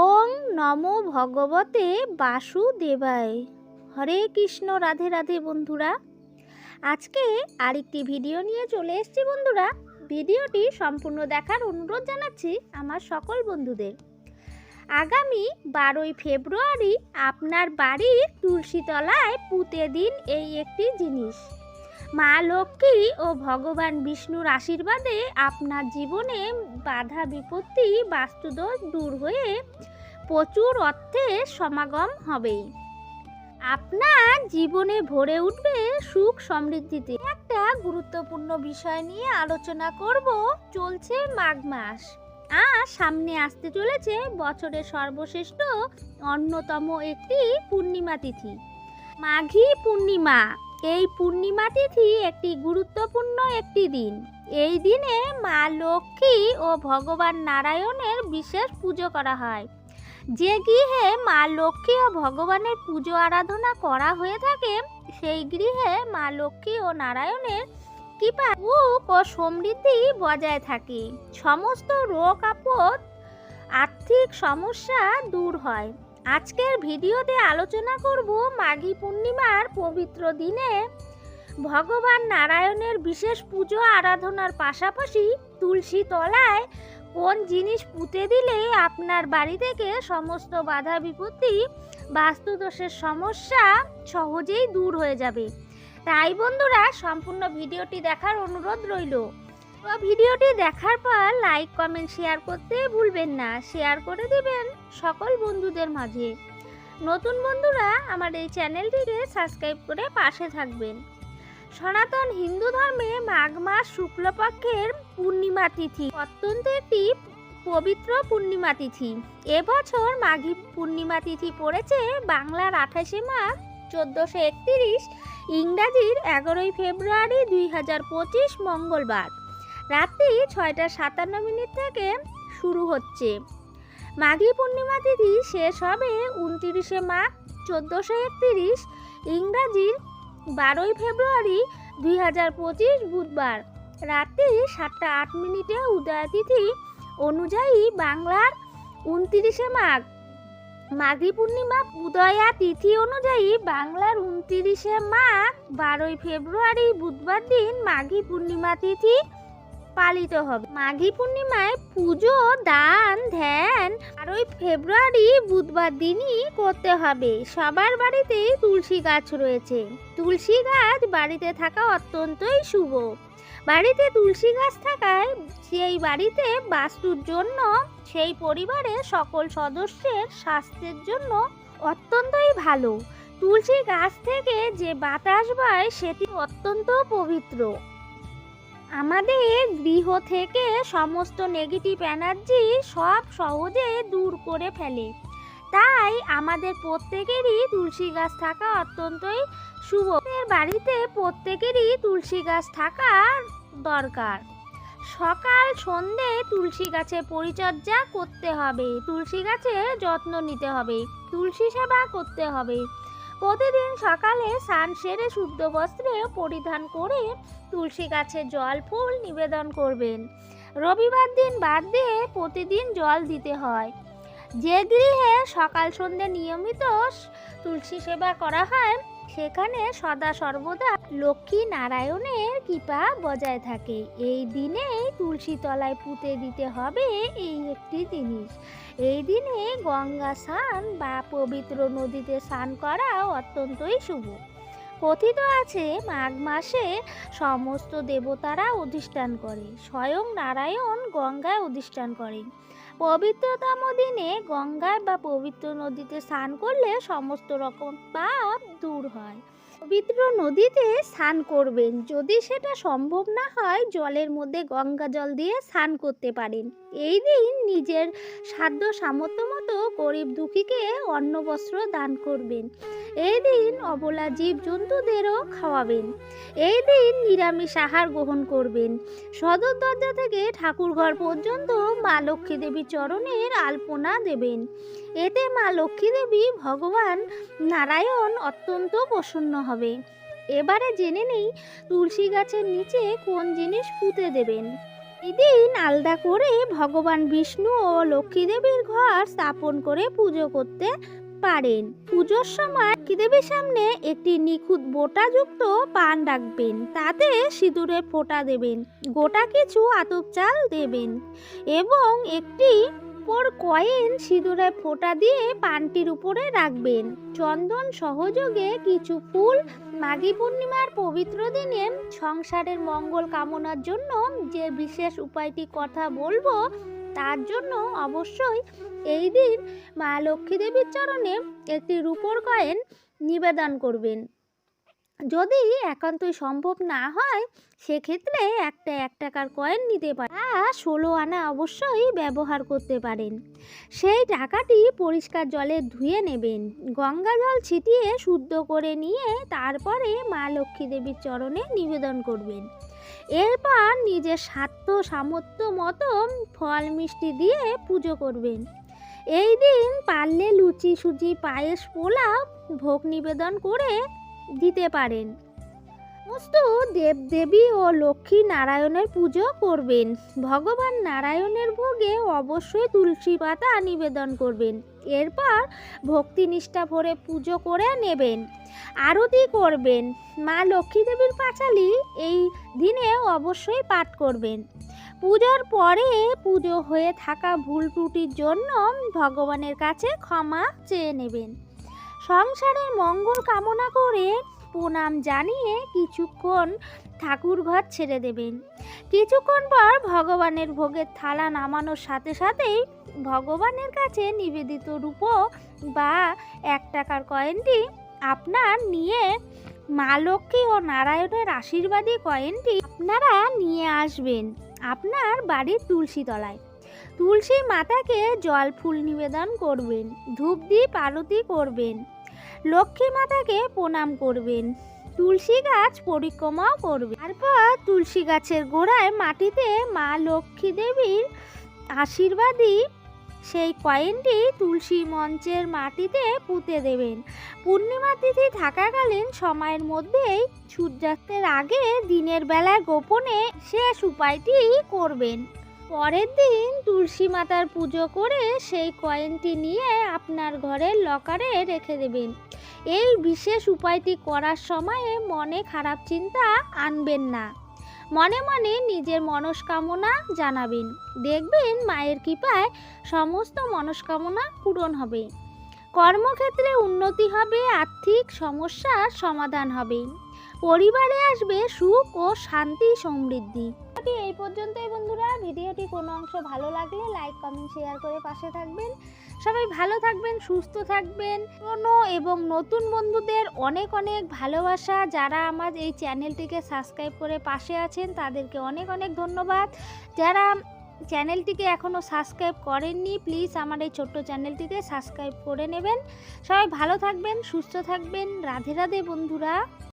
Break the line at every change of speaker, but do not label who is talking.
ওং নমো ভগবতে বাসুদেবায়। হরে কৃষ্ণ, রাধে রাধে বন্ধুরা। আজকে আরেকটি ভিডিও নিয়ে চলে এসেছি বন্ধুরা। ভিডিওটি সম্পূর্ণ দেখার অনুরোধ জানাচ্ছি আমার সকল বন্ধুদের। আগামী বারোই ফেব্রুয়ারি আপনার বাড়ির তুলসীতলায় পুঁতে দিন এই একটি জিনিস। মা লক্ষ্মী ও ভগবান বিষ্ণুর আশীর্বাদে আপনার জীবনে বাধা বিপত্তি বাস্তুদোষ দূর হয়ে প্রচুর অর্থের সমাগম হবে আপনার জীবনে ভরে উঠবে সুখ সমৃদ্ধিতে। একটা গুরুত্বপূর্ণ বিষয় নিয়ে আলোচনা করব, চলছে মাঘ মাস। আর সামনে আসতে চলেছে বছরের সর্বশ্রেষ্ঠ অন্যতম একটি পূর্ণিমা তিথি। মাঘী পূর্ণিমা। এই পূর্ণিমা তিথি একটি গুরুত্বপূর্ণ একটি দিন। এই দিনে মা লক্ষ্মী ও ভগবান নারায়ণের বিশেষ পুজো করা হয়। যে গৃহে মা লক্ষ্মী ও ভগবানের পুজো আরাধনা করা হয়ে থাকে, সেই গৃহে মা লক্ষ্মী ও নারায়ণের কৃপা, সুখ ও সমৃদ্ধি বজায় থাকে। সমস্ত রোগ, আপদ, আর্থিক সমস্যা দূর হয়। আজকের ভিডিওতে আলোচনা করব মাঘী পূর্ণিমার পবিত্র দিনে ভগবান নারায়ণের বিশেষ পুজো আরাধনার পাশাপাশি তুলসী তলায় কোন জিনিস পুঁতে দিলে আপনার বাড়ি থেকে সমস্ত বাধা বিপত্তি, বাস্তুদোষের সমস্যা সহজেই দূর হয়ে যাবে। তাই বন্ধুরা, সম্পূর্ণ ভিডিওটি দেখার অনুরোধ রইল। তো ভিডিওটি দেখার পর লাইক, কমেন্ট, শেয়ার করতে ভুলবেন না। শেয়ার করে দিবেন সকল বন্ধুদের মাঝে। নতুন বন্ধুরা আমার এই চ্যানেলটিকে সাবস্ক্রাইব করে পাশে থাকবেন। সনাতন হিন্দু ধর্মে মাঘ মাস শুক্লপক্ষের পূর্ণিমা তিথি অত্যন্ত একটি পবিত্র পূর্ণিমা তিথি। এবছর মাঘী পূর্ণিমা তিথি পড়েছে বাংলার আঠাশে মাঘ, চোদ্দোশো একত্রিশ, ইংরাজির এগারোই ফেব্রুয়ারি দুই হাজার পঁচিশ মঙ্গলবার। রাত্রি ছয়টা সাতান্ন মিনিট থেকে শুরু হচ্ছে। মাঘী পূর্ণিমা তিথি শেষ হবে উনতিরিশে মাঘ, চোদ্দোশো একত্রিশ ইংরাজির বারোই ফেব্রুয়ারি দুই হাজার পঁচিশ বুধবার। রাত্রি সাতটা আট মিনিটে উদয়তিথি অনুযায়ী বাংলার উনতিরিশে মাঘ। মাঘী পূর্ণিমা উদয়া তিথি অনুযায়ী বাংলার উনতিরিশে মাঘ, বারোই ফেব্রুয়ারি বুধবার দিন মাঘী পূর্ণিমা তিথি পালিত হবে। মাঘী পূর্ণিমায় পুজো, দান, ধ্যান আর ওই ফেব্রুয়ারি, বুধবার দিনই করতে হবে। সবার বাড়িতেই তুলসী গাছ রয়েছে। তুলসী গাছ বাড়িতে থাকা অত্যন্তই শুভ। বাড়িতে তুলসী গাছ থাকায় সেই বাড়িতে বাস্তুর জন্য, সেই পরিবারের সকল সদস্যের স্বাস্থ্যের জন্য অত্যন্তই ভালো। তুলসী গাছ থেকে যে বাতাস পায় সেটি অত্যন্ত পবিত্র। আমাদের গৃহ থেকে সমস্ত নেগেটিভ এনার্জি সব সহজে দূর করে ফেলে। তাই আমাদের প্রত্যেকেরই তুলসী গাছ থাকা অত্যন্তই শুভ। বাড়িতে প্রত্যেকেরই তুলসী গাছ থাকা দরকার। সকাল, সন্ধে তুলসী গাছের পরিচর্যা করতে হবে। তুলসী গাছের যত্ন নিতে হবে। তুলসী সেবা করতে হবে। প্রতিদিন সকালে স্নান সেরে শুদ্ধ বস্ত্রে পরিধান করে তুলসী গাছে জল ফুল নিবেদন করবেন। রবিবার দিন বাদ দিয়ে প্রতিদিন জল দিতে হয়। যে গৃহে সকাল সন্ধ্যে নিয়মিত তুলসী সেবা করা হয় সেখানে সদা সর্বদা লক্ষ্মী নারায়ণের কৃপা বজায় থাকে। এই দিনেই তুলসী তলায় পুঁতে দিতে হবে এই একটি জিনিস। এই দিনে গঙ্গা স্নান বা পবিত্র নদীতে স্নান করা অত্যন্তই শুভ। কথিত আছে, মাঘ মাসে সমস্ত দেবতারা অধিষ্ঠান করে। স্বয়ং নারায়ণ গঙ্গায় অধিষ্ঠান করেন পবিত্রতম দিনে গঙ্গায় বা পবিত্র নদীতে স্নান করলে সমস্ত রকম পাপ দূর হয়। পবিত্র নদীতে স্নান করবেন। যদি সেটা সম্ভব না হয়, জলের মধ্যে গঙ্গা জল দিয়ে স্নান করতে পারেন। এই দিন নিজের সাধ্য সামর্থ্য মতো গরিব দুঃখীকে অন্ন বস্ত্র দান করবেন। এই দিন অবলা জীব জন্তুদেরও খাওয়াবেন। এই দিন নিরামিষ আহার গ্রহণ করবেন। সদর দরজা থেকে ঠাকুরঘর পর্যন্ত মা লক্ষ্মী দেবী চরণের আলপনা দেবেন। এতে মা লক্ষ্মী দেবী ভগবান নারায়ণ অত্যন্ত প্রসন্ন হবে। এবারে জেনে নেই তুলসী গাছের নিচে কোন জিনিস পুঁতে দেবেন। এদিন আলাদা করে ভগবান বিষ্ণু ও লক্ষ্মী দেবীর ঘর স্থাপন করে পুজো করতে পারেন। পুজোর সময় দেবীর সামনে একটি নিখুঁত বোটাযুক্ত পান রাখবেন। তাতে সিঁদুরের ফোঁটা দেবেন। গোটা কিছু আতপ চাল দেবেন এবং একটি পর কয়েন সিঁদুরে ফোঁটা দিয়ে পানটির উপরে রাখবেন। চন্দন সহযোগে কিছু ফুল মাঘী পূর্ণিমার পবিত্র দিনে সংসারের মঙ্গল কামনার জন্য যে বিশেষ উপায়টি কথা বলব, তার জন্য অবশ্যই এই দিন মা লক্ষ্মী দেবীর চরণে একটি রূপোর কয়েন নিবেদন করবেন। যদি একান্তই সম্ভব না হয়, সেক্ষেত্রে একটা, এক টাকার কয়েন নিতে পারেন। আর ষোলো আনা অবশ্যই ব্যবহার করতে পারেন। সেই টাকাটি পরিষ্কার জলে ধুয়ে নেবেন। গঙ্গা জল ছিটিয়ে শুদ্ধ করে নিয়ে তারপরে মা লক্ষ্মী দেবীর চরণে নিবেদন করবেন। এরপর নিজের স্বার্থ সামর্থ্য মতো ফল মিষ্টি দিয়ে পুজো করবেন। এই দিন পারলে লুচি সুজি পায়েস পোলাও ভোগ নিবেদন করে দিতে পারেন। সমস্ত দেবদেবী ও লক্ষ্মী নারায়ণের পুজো করবেন। ভগবান নারায়ণের ভোগে অবশ্যই তুলসী পাতা নিবেদন করবেন। এরপর ভক্তি নিষ্ঠা ভরে পুজো করে নেবেন। আরতি করবেন। মা লক্ষ্মী দেবীর পাঁচালি এই দিনে অবশ্যই পাঠ করবেন। পুজোর পরে পুজো হয়ে থাকা ভুল ত্রুটির জন্য ভগবানের কাছে ক্ষমা চেয়ে নেবেন। সংসারের মঙ্গল কামনা করে প্রণাম জানিয়ে কিছুক্ষণ ঠাকুর ঘর ছেড়ে দেবেন। কিছুক্ষণ পর ভগবানের ভোগের থালা নামানোর সাথে সাথেই ভগবানের কাছে নিবেদিত রূপ বা এক টাকার কয়েনটি আপনার নিয়ে মা লক্ষ্মী ও নারায়ণের আশীর্বাদী কয়েনটি আপনারা নিয়ে আসবেন আপনার বাড়ির তুলসী তলায় তুলসী মাতাকে জল ফুল নিবেদন করবেন, ধূপ দ্বীপ আরতি করবেন, লক্ষ্মী মাতাকে প্রণাম করবেন, তুলসী গাছ পরিক্রমাও করবে তারপর তুলসী গাছের গোড়ায় মাটিতে মা লক্ষ্মী দেবীর আশীর্বাদী সেই কয়েনটি তুলসী মঞ্চের মাটিতে পুঁতে দেবেন। পূর্ণিমা তিথি থাকাকালীন সময়ের মধ্যেই সূর্যাস্তের আগে দিনের বেলায় গোপনে শেষ উপায়টি করবেন। পরের দিন তুলসী মাতার পুজো করে সেই কয়েনটি নিয়ে আপনার ঘরের লকারে রেখে দেবেন। এই বিশেষ উপায়টি করার সময়ে মনে খারাপ চিন্তা আনবেন না। মনে মনে নিজের মনস্কামনা জানাবেন। দেখবেন মায়ের কৃপায় সমস্ত মনস্কামনা পূরণ হবে। কর্মক্ষেত্রে উন্নতি হবে, আর্থিক সমস্যার সমাধান হবে। পরিবারে আসবে সুখ ও শান্তি সমৃদ্ধি। ভিডিওটি এই পর্যন্তই বন্ধুরা। ভিডিওটি কোনো অংশ ভালো লাগলে লাইক কমেন্ট শেয়ার করে পাশে থাকবেন। সবাই ভালো থাকবেন, সুস্থ থাকবেন। পুরনো এবং নতুন বন্ধুদের অনেক অনেক ভালোবাসা। যারা আমার এই চ্যানেলটিকে সাবস্ক্রাইব করে পাশে আছেন, তাদেরকে অনেক অনেক ধন্যবাদ। যারা চ্যানেলটিকে এখনও সাবস্ক্রাইব করেননি প্লিজ আমার এই ছোট্ট চ্যানেলটিকে সাবস্ক্রাইব করে নেবেন। সবাই ভালো থাকবেন, সুস্থ থাকবেন। রাধে রাধে বন্ধুরা।